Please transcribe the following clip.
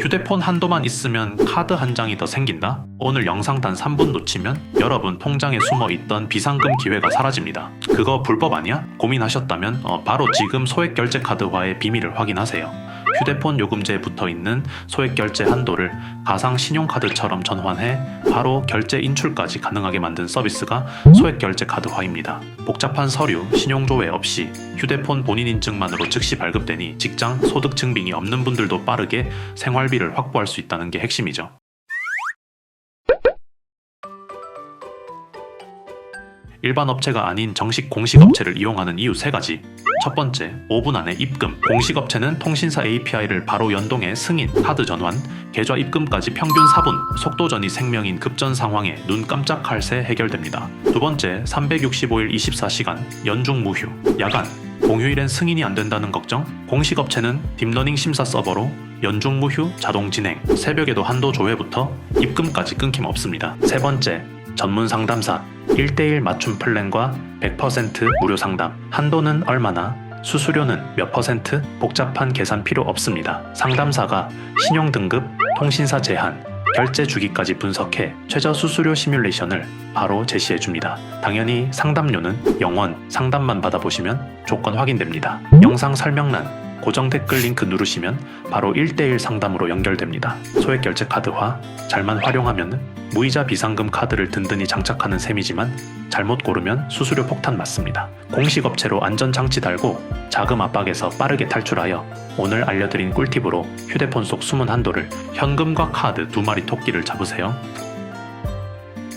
휴대폰 한 도만 있으면 카드 한 장이 더 생긴다? 오늘 영상 단 3분 놓치면 여러분 통장에 숨어 있던 비상금 기회가 사라집니다. 그거 불법 아니야? 고민하셨다면 어, 바로 지금 소액 결제 카드화의 비밀을 확인하세요. 휴대폰 요금제에 붙어 있는 소액 결제 한도를 가상 신용카드처럼 전환해 바로 결제 인출까지 가능하게 만든 서비스가 소액 결제 카드화입니다. 복잡한 서류, 신용조회 없이 휴대폰 본인 인증만으로 즉시 발급되니 직장, 소득 증빙이 없는 분들도 빠르게 생활비를 확보할 수 있다는 게 핵심이죠. 일반 업체가 아닌 정식 공식 업체를 이용하는 이유 세 가지. 첫 번째, 5분 안에 입금. 공식 업체는 통신사 API를 바로 연동해 승인, 카드 전환, 계좌 입금까지 평균 4분, 속도전이 생명인 급전 상황에 눈 깜짝할 새 해결됩니다. 두 번째, 365일 24시간, 연중 무휴, 야간, 공휴일엔 승인이 안 된다는 걱정? 공식 업체는 딥러닝 심사 서버로 연중 무휴 자동 진행, 새벽에도 한도 조회부터 입금까지 끊김 없습니다. 세 번째, 전문 상담사 1대1 맞춤 플랜과 100% 무료 상담. 한도는 얼마나? 수수료는 몇 퍼센트? 복잡한 계산 필요 없습니다. 상담사가 신용 등급, 통신사 제한, 결제 주기까지 분석해 최저 수수료 시뮬레이션을 바로 제시해 줍니다. 당연히 상담료는 영원 상담만 받아보시면 조건 확인됩니다. 영상 설명란 고정 댓글 링크 누르시면 바로 1대1 상담으로 연결됩니다. 소액 결제 카드화 잘만 활용하면 무이자 비상금 카드를 든든히 장착하는 셈이지만 잘못 고르면 수수료 폭탄 맞습니다. 공식 업체로 안전장치 달고 자금 압박에서 빠르게 탈출하여 오늘 알려드린 꿀팁으로 휴대폰 속 숨은 한도를 현금과 카드 두 마리 토끼를 잡으세요.